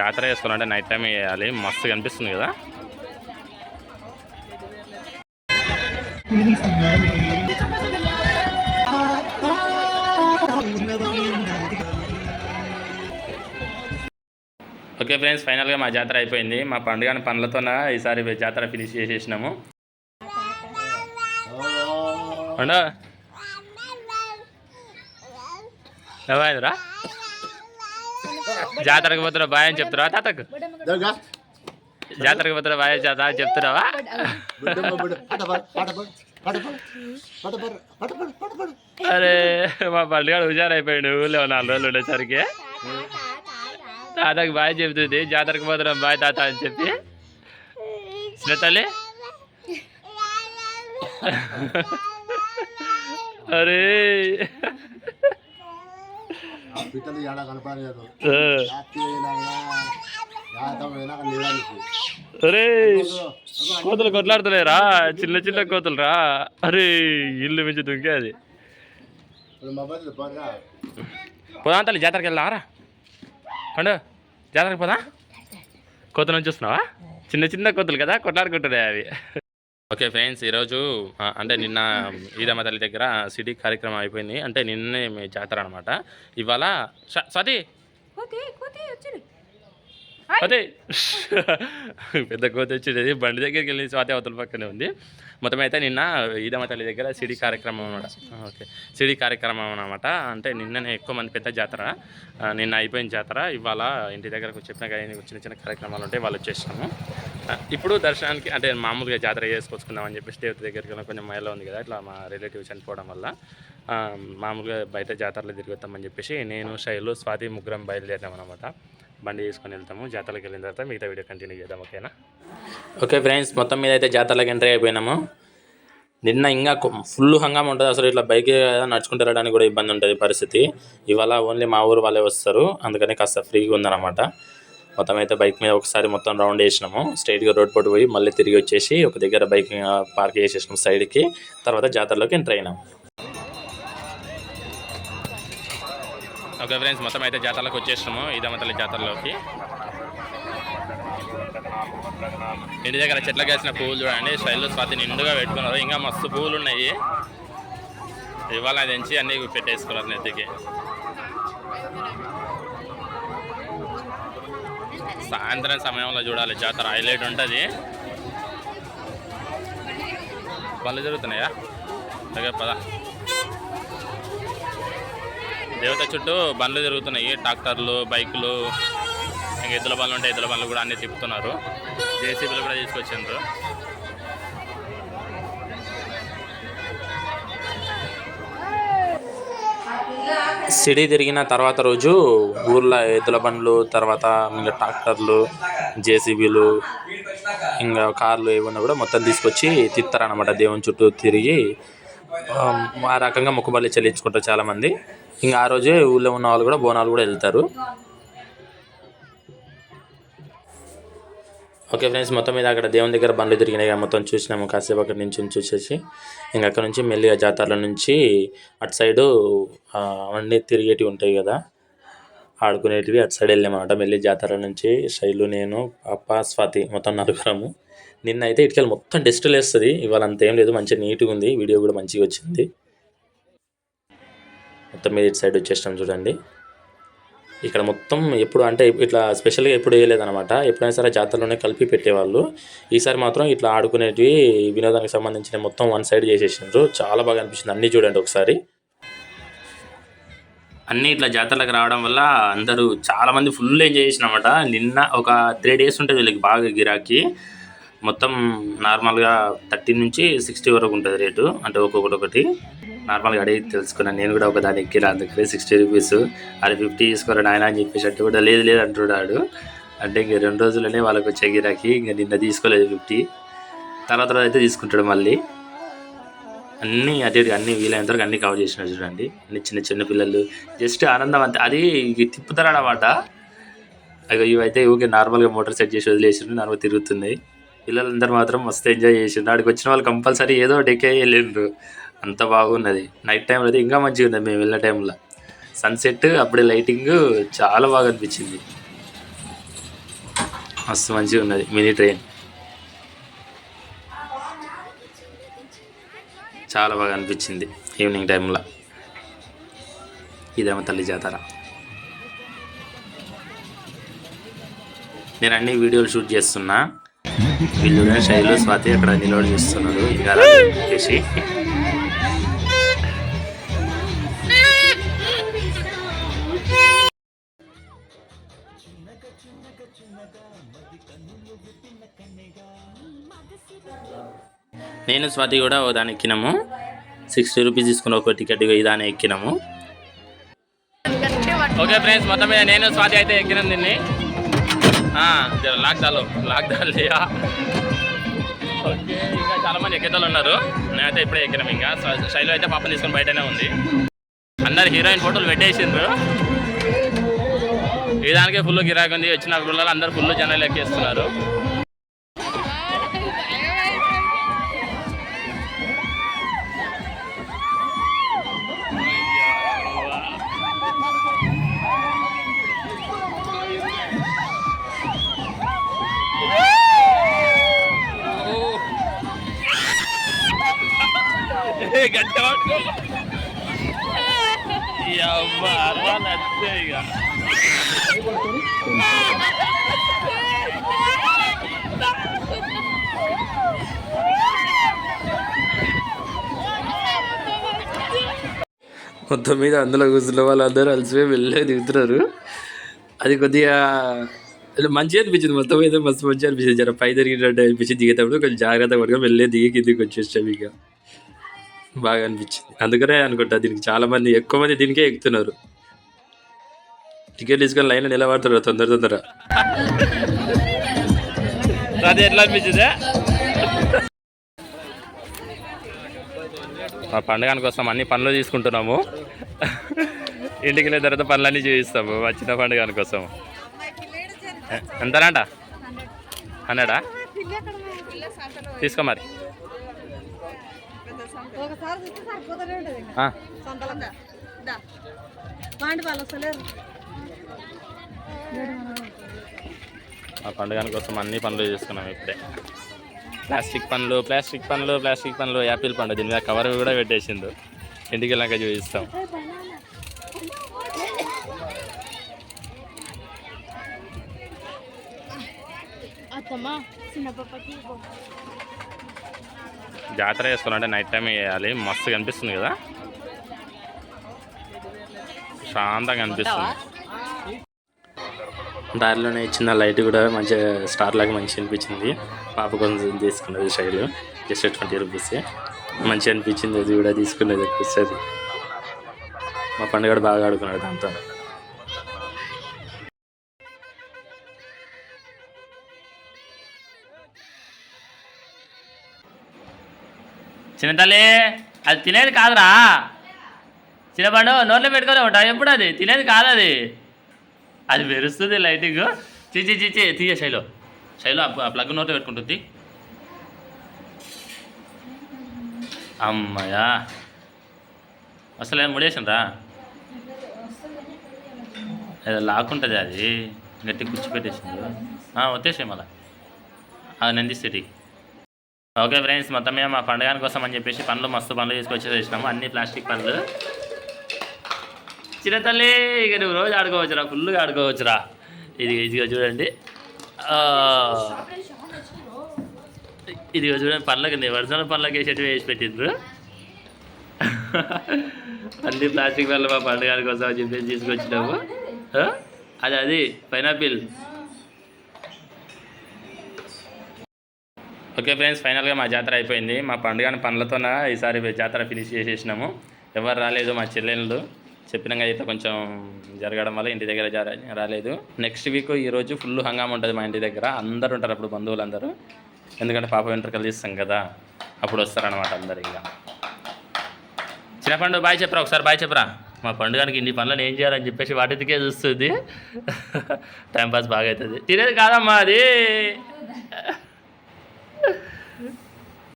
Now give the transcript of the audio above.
జాతర చేసుకోవాలంటే night time వేయాలి. మస్తు కనిపిస్తుంది కదా. ఓకే ఫ్రెండ్స్ ఫైనల్గా మా జాతర అయిపోయింది. మా పండుగ పనులతోన ఈసారి జాతర ఫినిష్ చేసేసినాము. అండా ఏమైందిరా? జాతరకు పోతున్నా బాయ్ అని చెప్తురా తాతకు? జరగా జాతరకు పోతున్నా బాయ్ చేత చెప్తున్నావా? బుడ్డమ్మ బుడ్డ పాట పాడు పాట పాడు పాట పాడు పాట పాడు పాట పాడు పాట పాడు. అరే మా పండుగ హుషారైపోయాడు ఊళ్ళో నాలుగు రోజులు ఉండేసరికి. తాతకు బాయ్ చెప్తుంది జాతరకు పోతున్నాం బాయ్ తాత అని చెప్పి. చిన్న తల్లి? అరే. ఏడ కనపడలేదు. అరే కోతులు కొట్లాడుతున్నాయిరా చిన్న చిన్న కోతులు రా అరే ఇల్లు మించి దుంకే అది. ఇప్పుడు మొబైల్ పోరా. పోదాం తల్లి జాతరకి వెళ్దాం రా. పండు జాతరకి పోదా. కోతలు నుంచి చూస్తున్నావా? చిన్న చిన్న కోతులు కదా కొట్లాడుకుంటున్నాయి అవి. ఓకే ఫ్రెండ్స్ ఈరోజు అంటే నిన్న ఈదమ్మ తల్లి దగ్గర సిటీ కార్యక్రమం అయిపోయింది. అంటే నిన్నే మీ జాతర అనమాట ఇవాళ స- స్వాతి కోతి కోతి వచ్చింది అదే. పెద్ద కోతి వచ్చింది. బండి దగ్గరికి వెళ్ళి స్వాతి అవతల పక్కనే ఉంది. మొత్తం అయితే నిన్న ఈదమ్మ తల్లి దగ్గర సిడి కార్యక్రమం అనమాట ఓకే. సిడి కార్యక్రమం అనమాట అంటే నిన్ననే ఎక్కువ మంది పెద్ద జాతర. నిన్న అయిపోయిన జాతర. ఇవాళ ఇంటి దగ్గరకు చెప్పిన కానీ చిన్న చిన్న కార్యక్రమాలు ఉంటాయి వాళ్ళు వచ్చేసాము ఆ, ఇప్పుడు దర్శనానికి అంటే మామూలుగా జాతర చేసుకొచ్చుకుందాం అని చెప్పి దేవత దగ్గరికి కొంచెం మైలో ఉంది కదా. ఇట్లా మా రిలేటివ్ చనిపోవడం వల్ల. మామూలుగా బయట జాతరలో తిరిగి వస్తామని చెప్పేసి నేను శైలు స్వాతి ముగ్గురం బయలుదేరాం అనమాట బండి తీసుకొని వెళ్తాము జాతరకి వెళ్ళిన తర్వాత మిగతా వీడియో కంటిన్యూ చేద్దాం ఓకేనా ఓకే ఫ్రెండ్స్ మొత్తం మీద అయితే జాతరలోకి ఎంటర్ అయిపోయినాము. నిన్న ఇంకా ఫుల్ హంగామా ఉంటుంది అసలు ఇట్లా బైక్ నడుచుకుంటూ వెళ్ళడానికి కూడా ఇబ్బంది ఉంటుంది పరిస్థితి. ఇవాళ ఓన్లీ మా ఊరు వాళ్ళే వస్తారు అందుకని కాస్త ఫ్రీగా ఉందన్నమాట మొత్తం అయితే బైక్ మీద ఒకసారి మొత్తం రౌండ్ వేసినాము స్ట్రైట్గా రోడ్ పొట్టు పోయి మళ్ళీ తిరిగి వచ్చేసి ఒక దగ్గర బైక్ పార్క్ చేసేసినాం సైడ్కి తర్వాత జాతరలోకి ఎంటర్ అయినాము. ఓకే ఫ్రెండ్స్ మొత్తం అయితే జాతరలోకి వచ్చేసినాము ఇదమ్మ జాతరలోకి. ఇంటి దగ్గర చెట్లకు వేసిన పువ్వులు చూడండి. స్టైల్లో స్వాతి నిండుగా పెట్టుకున్నారు. ఇంకా మస్తు పువ్వులు ఉన్నాయి. ఇవాళ తెంచి అన్నీ పెట్టేసుకున్నారు నెత్తికి. సాయంత్రం సమయంలో చూడాలి. జాతర హైలైట్ ఉంటుంది. పనులు జరుగుతున్నాయా పద. దేవత చుట్టూ బండ్లు తిరుగుతున్నాయి ట్రాక్టర్లు బైకులు ఇంకా ఎద్దుల బండ్లు ఉంటాయి ఎద్దుల బండ్లు కూడా అన్ని తిప్పుతున్నారు. జేసీబీలు కూడా తీసుకొచ్చిండ్రు. సిటీ తిరిగిన తర్వాత రోజు ఊర్లో ఎద్దుల బండ్లు తర్వాత ఇంకా ట్రాక్టర్లు జేసీబీలు ఇంకా కార్లు ఏమన్నా కూడా మొత్తం తీసుకొచ్చి తిత్తారనమాట దేవుని చుట్టూ తిరిగి. ఆ, ఆ రకంగా మొక్కుబళ్ళు చెల్లించుకుంటారు చాలామంది. ఇంకా ఆ రోజే ఊళ్ళో ఉన్న వాళ్ళు కూడా బోనాలు కూడా వెళ్తారు. ఓకే ఫ్రెండ్స్ మొత్తం మీద అక్కడ దేవుని దగ్గర బండ్లు తిరిగినాయి మొత్తం చూసినాము. కాసేపు అక్కడి నుంచి చూసేసి ఇంకా అక్కడ నుంచి మెల్లిగా జాతరల నుంచి అటు సైడు ఆ, అవన్నీ తిరిగేటివి ఉంటాయి కదా. ఆడుకునేటివి అటు సైడ్ వెళ్ళామన్నమాట మెల్లి జాతర నుంచి శైలు నేను పాప స్వాతి మొత్తం నలుగురము. నిన్న అయితే ఇటుకెళ్ళి మొత్తం డస్ట్ వేస్తుంది ఇవాళ అంత ఏం లేదు. మంచిగా నీట్గా ఉంది. వీడియో కూడా మంచిగా వచ్చింది. మొత్తం మీద ఇటు సైడ్ వచ్చేసినాం చూడండి. ఇక్కడ మొత్తం ఎప్పుడు అంటే ఇట్లా స్పెషల్గా ఎప్పుడు వేయలేదనమాట ఎప్పుడైనా సరే జాతరలోనే కలిపి పెట్టేవాళ్ళు. ఈసారి మాత్రం ఇట్లా ఆడుకునేటివి వినోదానికి సంబంధించిన మొత్తం వన్ సైడ్ చేసేసిండ్రు చాలా బాగా అనిపించింది. అన్నీ చూడండి ఒకసారి. అన్నీ ఇట్లా జాతరలకు రావడం వల్ల అందరూ చాలా మంది ఫుల్ ఎంజాయ్ చేసినమాట నిన్న ఒక త్రీ డేస్ ఉంటుంది వీళ్ళకి బాగా గిరాకీ. మొత్తం నార్మల్గా థర్టీ నుంచి సిక్స్టీ వరకు ఉంటుంది రేటు. అంటే ఒక్కొక్కటి ఒకటి. నార్మల్గా అడిగి తెలుసుకున్నాను. నేను కూడా ఒక దాని ఎక్కిన అందుకని సిక్స్టీ రూపీస్. అది ఫిఫ్టీ తీసుకురా నాయన అని చెప్పేసి కూడా లేదు లేదు అంటున్నాడు. అంటే ఇంక రెండు రోజులనే వాళ్ళకి వచ్చే గిరాకీ ఇంక నిన్న తీసుకోలేదు ఫిఫ్టీ. తర్వాత రోజు అయితే తీసుకుంటాడు మళ్ళీ. అన్నీ అటు అన్నీ వీలైనంత వరకు అన్నీ కవర్ చేసినాడు చూడండి. అన్ని చిన్న చిన్న పిల్లలు. జస్ట్ ఆనందం అంతే. అది తిప్పుతారు అన్నమాట. అవి ఇవైతే ఊకే నార్మల్గా మోటార్ సెట్ చేసి వదిలేసిండ్రు నార్మల్ తిరుగుతున్నాయి. పిల్లలందరూ మాత్రం మస్తు ఎంజాయ్ చేసిండ్రు. ఆడికి వచ్చిన వాళ్ళు కంపల్సరీ ఏదో ఒకటి వెళ్ళిండ్రు అంత బాగున్నది. నైట్ టైంలో అయితే ఇంకా మంచిగా ఉంది మేము వెళ్ళిన టైంలో సన్సెట్ అప్పుడే లైటింగ్ చాలా బాగా అనిపించింది మస్తు మంచిగా ఉన్నది మినీ ట్రైన్ చాలా బాగా అనిపించింది ఈవినింగ్ టైంలో ఇదేమో తల్లి జాతర. నేను అన్ని వీడియోలు షూట్ చేస్తున్నా. వీళ్ళు కూడా శైలు స్వాతి అక్కడ నిలబడి చేస్తున్నారు. ఇంకా చేసి నేను స్వాతి కూడా ఓ దాని ఎక్కినాము. సిక్స్టీ రూపీస్ తీసుకుని ఒక టికెట్ ఈ దాన్ని ఎక్కినాము. ఓకే ఫ్రెండ్స్ మొత్తం మీద నేను స్వాతి అయితే ఎక్కినాను దీన్ని. లాక్డాల్ లాక్డాల్ లేయా? ఓకే ఇంకా చాలా మంది ఎక్కేతలు ఉన్నారు. నేనైతే ఇప్పుడే ఎక్కినాం ఇంకా. శైలు అయితే పాపం తీసుకొని బయటనే ఉంది. అందరు హీరోయిన్ ఫోటోలు పెట్టేసిండ్రు. ఈ దానికే ఫుల్ గిరాకీ ఉంది. వచ్చిన పిల్లలు అందరు ఫుల్ జనాలు ఎక్కేస్తున్నారు మొత్తం మీద అందులో కూర్చున్న వాళ్ళందరూ అలసిపోయి వెళ్ళే దిగుతున్నారు. అది కొద్దిగా మంచిగా అనిపించింది. మొత్తం మీద మస్తు మంచిగా అనిపించింది. జర పై తిరిగినట్టు అనిపించింది. దిగేటప్పుడు కొంచెం జాగ్రత్త పడుకొని వెళ్ళే దిగి కిందికి వచ్చేసాం ఇక. బాగా అనిపించింది. అందుకనే అనుకుంటా దీనికి చాలా మంది ఎక్కువ మంది దీనికే ఎక్కుతున్నారు. టికెట్ తీసుకొని లైన్లో నిలబడుతున్నారు తొందర తొందర. అది ఎట్లా అనిపించిందా? మా పండుగ కోసం అన్ని పనులు తీసుకుంటున్నాము. ఇంటికి వెళ్ళిన తర్వాత పనులన్నీ చేయిస్తాము మా చిన్న పండుగ కోసం. ఎ- ఎంతనంట అన్నాడా? తీసుకో మరి ఒకసారి చూస్తే సరిపోతూనే ఉంటుంది ఇంకా ఆ, పండుగ కోసం అన్ని పనులు చేసుకున్నాం ఇప్పుడే. ప్లాస్టిక్ పనులు ప్లాస్టిక్ పనులు ప్లాస్టిక్ పనులు యాపిల్ పండు దీని మీద కవర్ కూడా పెట్టేసిండు. ఇంటికి వెళ్ళాక చూపిస్తాం. అత్తమ్మా చిన్న జాతర వేసుకోవాలంటే నైట్ టైం వేయాలి. మస్తు కనిపిస్తుంది కదా? శాంతంగా అనిపిస్తుంది దారిలోనే చిన్న లైట్ కూడా మంచిగా స్టార్ లాగా మంచిగా అనిపించింది. పాప కొంచెం తీసుకున్నది సైడ్ జస్ట్ ట్వంటీ రూపీస్ మంచిగా అనిపించింది. అది కూడా తీసుకున్నది. వస్తుంది. మా పండుగ బాగా ఆడుకున్నాడు దాంతో. చిన్నతల్లి అది తినేది కాదురా. చిన్నపండు నోట్లో పెట్టుకొని ఉంటా ఎప్పుడు అది? తినేది కాదు అది. అది మెరుస్తుంది లైటింగ్. చిచి చిచి తీయ శైలు. శైలు ఆ ప్లగ్ నోట్లో పెట్టుకుంటుంది అమ్మయా అసలు ముడేసిండ్రా? ఏదో లాక్కుంటుంది అది. గట్టి గుచ్చి పెట్టేసింది వచ్చేసాయి మళ్ళీ. అది నంది సిటీ. ఓకే ఫ్రెండ్స్ మొత్తం మీద మా పండుగ కోసం అని చెప్పేసి పనులు మస్తు పనులు తీసుకొచ్చేసేసినాము అన్ని ప్లాస్టిక్ పనులు చిన్న తల్లి ఇక నువ్వు రోజు ఆడుకోవచ్చురా ఫుల్గా ఆడుకోవచ్చురా. ఇది ఇదిగో చూడండి. ఇదిగో చూడండి పనులకి ఒరిజినల్ పనులకి వేసేటివి వేసి పెట్టిండ్రు. అన్ని ప్లాస్టిక్ పనులు మా పండుగ కోసం అని చెప్పేసి తీసుకొచ్చినాము. అది అది పైనాపిల్. ఓకే ఫ్రెండ్స్ ఫైనల్గా మా జాతర అయిపోయింది. మా పండుగని పనులతోన ఈసారి జాతర ఫినిష్ చేసేసినాము. ఎవరు రాలేదు మా చెల్లెళ్ళు. చెప్పినాక అయితే కొంచెం జరగడం వల్ల ఇంటి దగ్గర జర రాలేదు. నెక్స్ట్ వీక్ ఈరోజు ఫుల్ హంగామా ఉంటుంది మా ఇంటి దగ్గర. అందరు ఉంటారు అప్పుడు బంధువులు అందరూ ఎందుకంటే పాప వెంట్రుకలు తీస్తాం కదా. అప్పుడు వస్తారనమాట అందరు ఇంకా. చిన్న పండు బాయ్ చెప్పరా ఒకసారి బాయ్ చెప్పరా? మా పండుగనికి ఇన్ని పనులను ఏం చేయాలని చెప్పేసి వాటికే చూస్తుంది. టైంపాస్ బాగా అవుతుంది. తినేది కాదమ్మా అది.